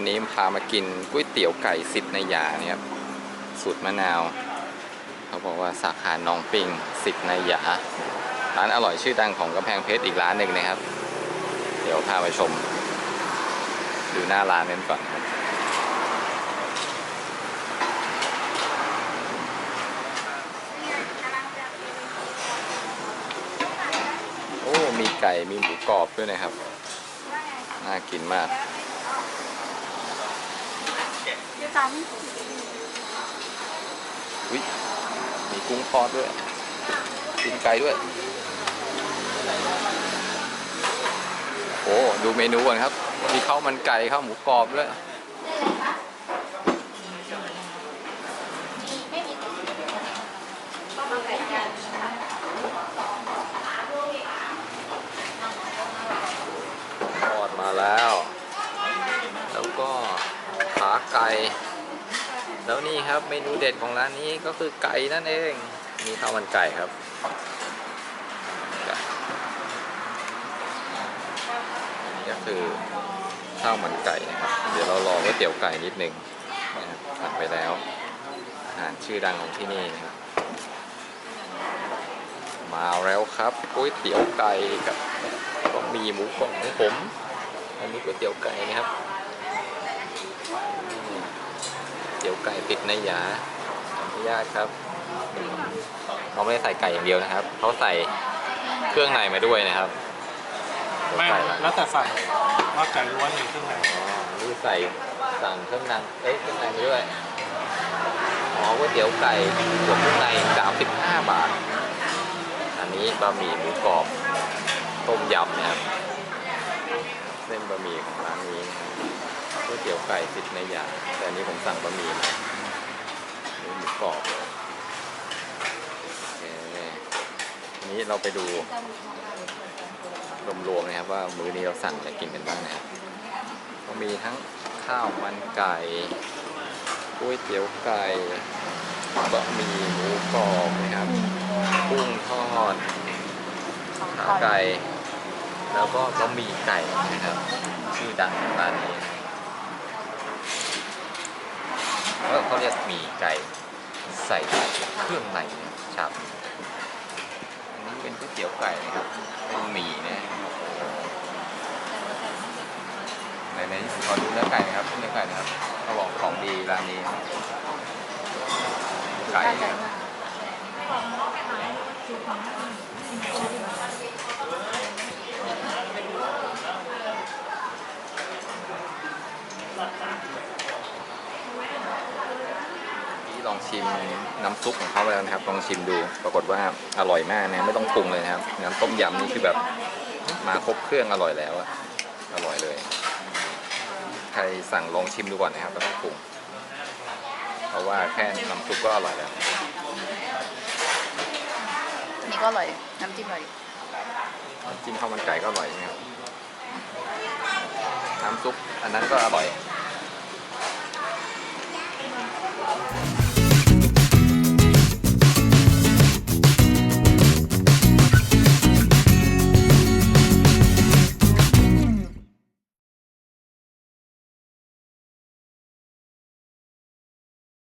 วันนี้พามากินก๋วยเตี๋ยวไก่สิทธิ์ในยาเนี่ยครับสูตรมะนาว เขาบอกว่าสาขาหนองปิงสิทธิ์ในยาร้านอร่อยชื่อดังของกำแพงเพชรอีกร้านหนึ่งนะครับ เดี๋ยวพาไปชม ดูหน้าร้านนั้นก่อนครับโอ้มีไก่มีหมูกรอบด้วยนะครับ น่ากินมาก ยูตันอุ๊ยมีกุ้งทอดด้วยกินไก่ด้วย โอ้ดูเมนูก่อนครับ มีข้าวมันไก่ข้าวหมูกรอบด้วยทอดมาแล้ว แล้วก็าไก่ แล้วนี่ครับเมนูเด็ดของร้านนี้ก็คือไก่นั่นเองมีข้าวมันไก่ครับนนี้ก็คือข้าวมันไก่นะครับเดี๋ยวเรารอก๋วยเตี๋ยวไก่นิดนึงนะครับสั่งไปแล้วอาหารชื่อดังของที่นี่นะครับมาแล้วครับก๋วยเตี๋ยวไก่กับก็มีหมูกรอบของผมอันนี้ก๋วยเตี๋ยวไก่นะครับ เตี๋ยวไก่ติดในยาขออนุญาตครับเขาไม่ได้ใส่ไก่อย่างเดียวนะครับเขาใส่เครื่องในมาด้วยนะครับไม่ใส่ละแล้วแต่สั่งว่าไก่ล้วนหรือเครื่องในอ๋อนี่ใส่สั่งเครื่องในเอ้ยเครื่องในมาด้วยอ๋อก๋วยเตี๋ยวไก่บวกเครื่องใน35 บาท อันนี้บะหมี่หมูกรอบต้มยำนะครับเส้นบะหมี่ของร้านนี้นะครับ ก๋วยเตี๋ยวไก่ติดในยาแต่อันนี้ผมสั่งบะหมี่มาหมูกรอบอันนี้เราไปดูรวมๆนะครับว่ามื้อนี้เราสั่งอะไรกินกันบ้างนะครับก็มีทั้งข้าวมันไก่ก๋วยเตี๋ยวไก่บะหมี่หมูกรอบนะครับกุ้งทอดขาไก่ แล้วก็บะหมี่ไก่นะครับ ชื่อดังของร้านนี้แล้ว เขาเรียกหมี่ไก่ใส่เครื่องในชาบอันนี้เป็นก๋วยเตี๋ยวไก่นะครับ เป็นหมี่นะในในขอดูเนื้อไก่นะครับเนื้อไก่นะครับเขาบอกของดีร้านนี้ ไก่นะครับที่ลอง ชิมน้ำซุปของเขาไปแล้วนะครับ ลองชิมดู ปรากฏว่าอร่อยมากนะ ไม่ต้องปรุงเลยนะครับ น้ำต้มยำนี่คือแบบมาครบเครื่องอร่อยแล้วอะอร่อยเลย ใครสั่งลองชิมดูก่อนนะครับไม่ต้องปรุง เพราะว่าแค่น้ำซุปก็อร่อยแล้ว นี่ก็อร่อย น้ำจิ้มอร่อยน้ำจิ้มข้าวมันไก่ก็อร่อยนะครับ น้ำซุปอันนั้นก็อร่อย